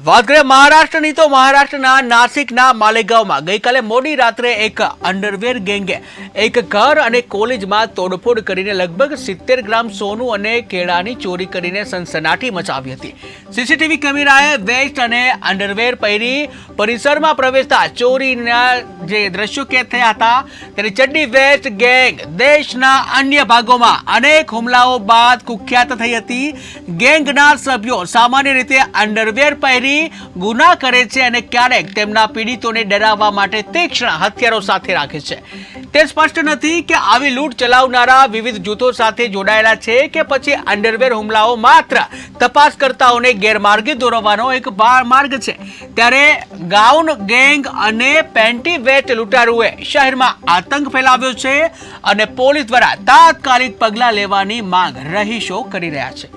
વાત કરીએ મહારાષ્ટ્રની, તો મહારાષ્ટ્રના નાસિકના માલેગાંવમાં ગઈકાલે મોડી રાત્રે એક અંડરવેર ગેંગે એક ઘર અને કોલેજમાં તોડફોડ કરીને લગભગ સિત્તેર ગ્રામ સોનું અને કેળાની ચોરી કરીને સનસનાટી મચાવી હતી. સીસીટીવી કેમેરાએ વેસ્ટ અને અંડરવેર પહેરી પરિસરમાં પ્રવેશતા ચોરીના જે દ્રશ્યો કેદ થયા હતા, તેની ચડ્ડી વેસ્ટ ગેંગ દેશના અન્ય ભાગોમાં અનેક હુમલાઓ બાદ કુખ્યાત થઈ હતી. ગેંગના સભ્યો સામાન્ય રીતે અંડરવેર પહેરી ગુના કરે છે અને ક્યારેક તેમના પીડિતોને ડરાવવા માટે તીક્ષ્ણ હથિયારો સાથે રાખે છે. તે સ્પષ્ટ નથી કે આવી લૂંટ ચલાવનારા વિવિધ જૂથો સાથે જોડાયેલા છે કે પછી અંડરવેર હુમલાઓ માત્ર તપાસકર્તાઓને ગેરમાર્ગે દોરવાનો એક માર્ગ છે. ત્યારે ગાઉન, ગેંગ અને પેન્ટી વેટ લૂંટારુએ શહેરમાં આતંક ફેલાવ્યો છે અને પોલીસ દ્વારા તાત્કાલિક પગલાં લેવાની માંગ રહીશો કરી રહ્યા છે.